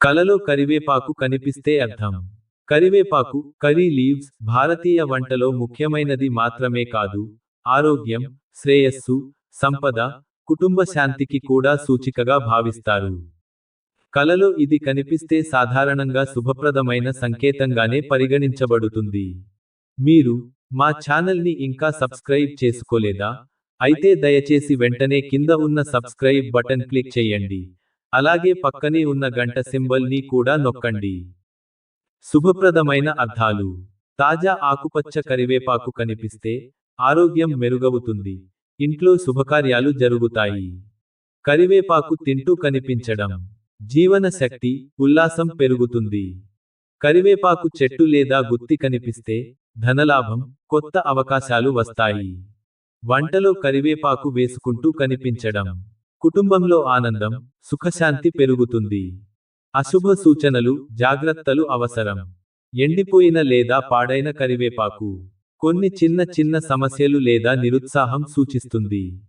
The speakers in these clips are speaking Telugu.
కలలో కరివేపాకు కనిపిస్తే అర్థం. కరివేపాకు కరీ లీవ్స్ భారతీయ వంటలో ముఖ్యమైనది మాత్రమే కాదు ఆరోగ్యం శ్రేయస్సు సంపద కుటుంబ శాంతికి కూడా సూచికగా భావిస్తారు. కలలో ఇది కనిపిస్తే సాధారణంగా శుభప్రదమైన సంకేతంగానే పరిగణించబడుతుంది. మీరు మా ఛానల్ని ఇంకా సబ్స్క్రైబ్ చేసుకోలేదా? అయితే దయచేసి వెంటనే కింద ఉన్న సబ్స్క్రైబ్ బటన్ క్లిక్ చేయండి. అలాగే పక్కనే ఉన్న గంట సింబల్ని కూడా నొక్కండి. శుభప్రదమైన అర్థాలు తాజా ఆకుపచ్చ కరివేపాకు కనిపిస్తే ఆరోగ్యం మెరుగవుతుంది. ఇంట్లో శుభకార్యాలు జరుగుతాయి. కరివేపాకు తింటూ కనిపించడం. జీవన శక్తి ఉల్లాసం పెరుగుతుంది. కరివేపాకు చెట్టు లేదా గుత్తి కనిపిస్తే ధనలాభం కొత్త అవకాశాలు వస్తాయి. వంటలో కరివేపాకు వేసుకుంటూ కనిపించడం. కుటుంబంలో ఆనందం సుఖశాంతి పెరుగుతుంది. అశుభ సూచనలు జాగ్రత్తలు అవసరం. ఎండిపోయిన లేదా పాడైన కరివేపాకు. కొన్ని చిన్న చిన్న సమస్యలు లేదా నిరుత్సాహం సూచిస్తుంది.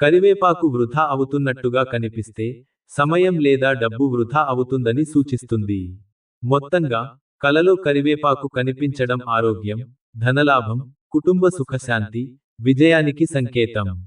కరివేపాకు వృధా అవుతున్నట్టుగా కనిపిస్తే సమయం లేదా డబ్బు వృధా అవుతుందని సూచిస్తుంది. మొత్తంగా కలలో కరివేపాకు కనిపించడం ఆరోగ్యం ధనలాభం కుటుంబ సుఖశాంతి విజయానికి సంకేతం.